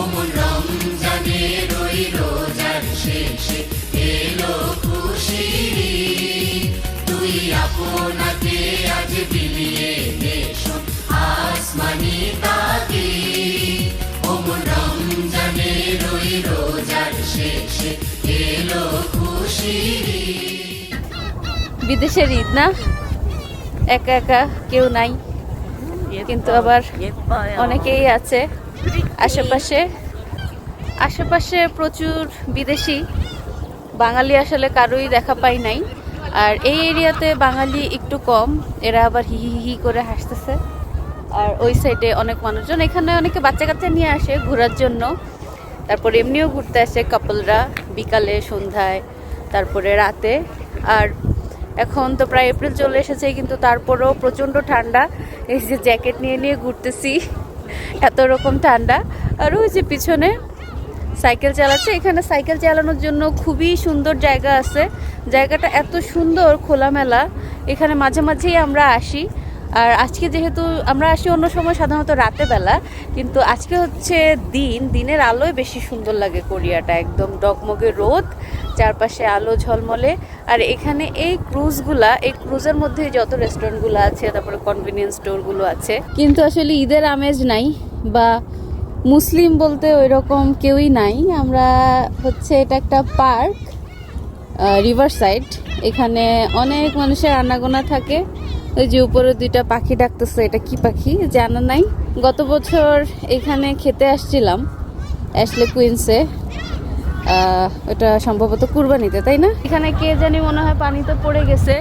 ওমন রমজানের ওই রোজার শেষে এলো খুশির তুই আপনাকে আজ বিলিয়ে দেশো আসমানি তাকি ওমন রমজানের ওই রোজার শেষে এলো খুশির বিদেশের ঈদ না? একা একা কেউ নাই। কিন্তু আবার অনেকেই আছে। আশেপাশে আশেপাশে প্রচুর বিদেশি, বাঙালি আসলে কারোই দেখা পাই নাই। আর এই এরিয়াতে বাঙালি একটু কম, এরা আবার হি হি করে হাসতেছে। আর ওই সাইডে অনেক মানুষজন, এখানে অনেকে বাচ্চা কাচ্চা নিয়ে আসে ঘোরার জন্য। তারপর এমনিও ঘুরতে আসে কাপলরা, বিকালে, সন্ধ্যায়, তারপরে রাতে। আর এখন তো প্রায় এপ্রিল চলে এসেছে, কিন্তু তারপরেও প্রচণ্ড ঠান্ডা। এই যে জ্যাকেট নিয়ে নিয়ে ঘুরতেছি। এত রকম ঠান্ডা। আর ওই যে পিছনে সাইকেল চালাচ্ছে। এখানে সাইকেল চালানোর জন্য খুবই সুন্দর জায়গা আছে। জায়গাটা এত সুন্দর, খোলামেলা। এখানে মাঝে মাঝেই আমরা আসি। আর আজকে যেহেতু আমরা আসি অন্য সময় সাধারণত রাতে বেলা, কিন্তু আজকে হচ্ছে দিন, দিনের আলোয় বেশি সুন্দর লাগে কোরিয়াটা, একদম ডগমগে রোদ, চারপাশে আলো ঝলমলে। আর এখানে এই ক্রুজগুলা, এই ক্রুজের মধ্যে যত রেস্টুরেন্টগুলো আছে, তারপরে কনভিনিয়েন্স স্টোরগুলো আছে, কিন্তু আসলে ঈদের আমেজ নাই বা মুসলিম বলতে ওই রকম কেউই নাই। আমরা হচ্ছে এটা একটা পার্ক রিভার সাইড এখানে অনেক মানুষের আনাগোনা থাকে। ওই যে উপরে দুইটা পাখি ডাকতেছে, এটা কি পাখি? জানা নাই। গত বছর এখানে খেতে আসছিলাম, অ্যাশলে কুইন্সে। এটা সম্ভবত কুরবানিতে, তাই না? এখানে কে জানি মনে হয় পানিতে পড়ে গেছে।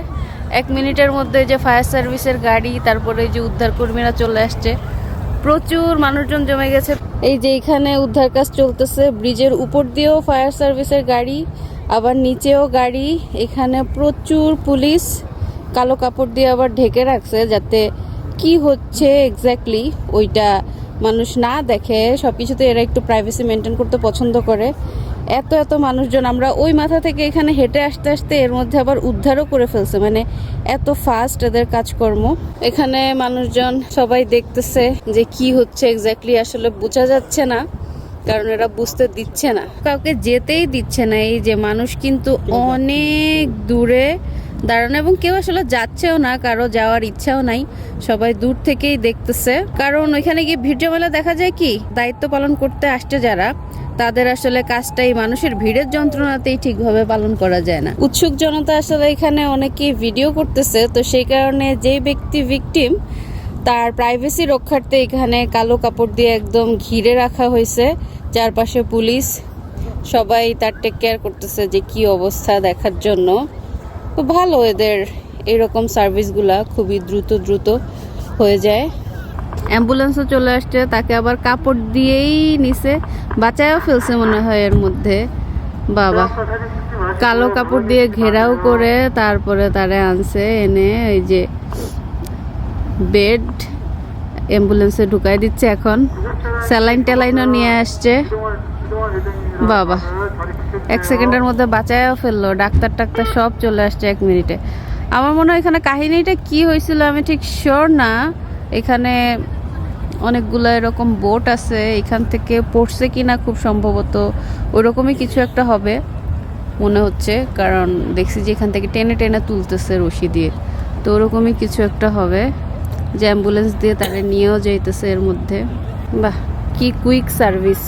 এক মিনিটের মধ্যে যে ফায়ার সার্ভিসের গাড়ি, তারপরে যে উদ্ধার কর্মীরা চলে আসছে। প্রচুর মানুষজন জমে গেছে। এই যে এখানে উদ্ধার কাজ চলতেছে, ব্রিজের উপর দিয়েও ফায়ার সার্ভিসের গাড়ি, আবার নিচেও গাড়ি। এখানে প্রচুর পুলিশ। কালো কাপড় দিয়ে আবার ঢেকে রাখছে যাতে কি হচ্ছে এক্স্যাক্টলি ওইটা মানুষ না দেখে। সব কিছুতে এরা একটু প্রাইভেসি মেনটেন করতে পছন্দ করে। এত এত মানুষজন আমরা ওই মাথা থেকে এখানে হেঁটে আসতে আসতে এর মধ্যে আবার উদ্ধারও করে ফেলছে। মানে এত ফাস্ট এদের কাজকর্ম। এখানে মানুষজন সবাই দেখতেছে যে কি হচ্ছে এক্স্যাক্টলি আসলে বোঝা যাচ্ছে না কারণ এরা বুঝতে দিচ্ছে না। কাউকে যেতেই দিচ্ছে না এই যে মানুষ কিন্তু অনেক দূরে দাঁড়ানো এবং কেউ আসলে যাচ্ছেও না, কারও যাওয়ার ইচ্ছাও নাই, সবাই দূর থেকেই দেখতেছে। কারণ ওইখানে গিয়ে ভিড় জমেলা দেখা যায় কি, দায়িত্ব পালন করতে আসছে যারা, তাদের আসলে কাজটাই মানুষের ভিড়ের যন্ত্রণাতেই ঠিকভাবে পালন করা যায় না। উৎসুক জনতা আসলে এখানে অনেকেই ভিডিও করতেছে, তো সেই কারণে যে ব্যক্তি ভিকটিম তার প্রাইভেসি রক্ষার্থে এখানে কালো কাপড় দিয়ে একদম ঘিরে রাখা হয়েছে। চারপাশে পুলিশ, সবাই তার টেক কেয়ার করতেছে যে কি অবস্থা দেখার জন্য। তো ভালো এদের এরকম সার্ভিসগুলা, খুবই দ্রুত দ্রুত হয়ে যায়। অ্যাম্বুলেন্সও চলে আসছে, তাকে আবার কাপড় দিয়েই নিছে। বাঁচায়ও ফেলছে মনে হয় এর মধ্যে। বাবা, কালো কাপড় দিয়ে ঘেরাও করে, তারপরে তারে আনছে, এনে এই যে বেড অ্যাম্বুলেন্সে ঢুকাই দিচ্ছে এখন। স্যালাইন ট্যালাইনও নিয়ে আসছে। বাবা এক সেকেন্ডের মধ্যে বাঁচায়ও ফেলল, ডাক্তার টাক্তার সব চলে আসছে এক মিনিটে। আমার মনে হয় এখানে কাহিনীটা কি হয়েছিল আমি ঠিক শিওর না। এখানে অনেকগুলো এরকম বোট আছে, এখান থেকে পড়ছে কিনা খুব সম্ভবত ওরকমই কিছু একটা হবে মনে হচ্ছে, কারণ দেখছি যে এখান থেকে টেনে টেনে তুলতেছে রশি দিয়ে। তো ওরকমই কিছু একটা হবে, যে অ্যাম্বুলেন্স দিয়ে তারা নিয়েও যাইতেছে এর মধ্যে। বাহ, কি কুইক সার্ভিস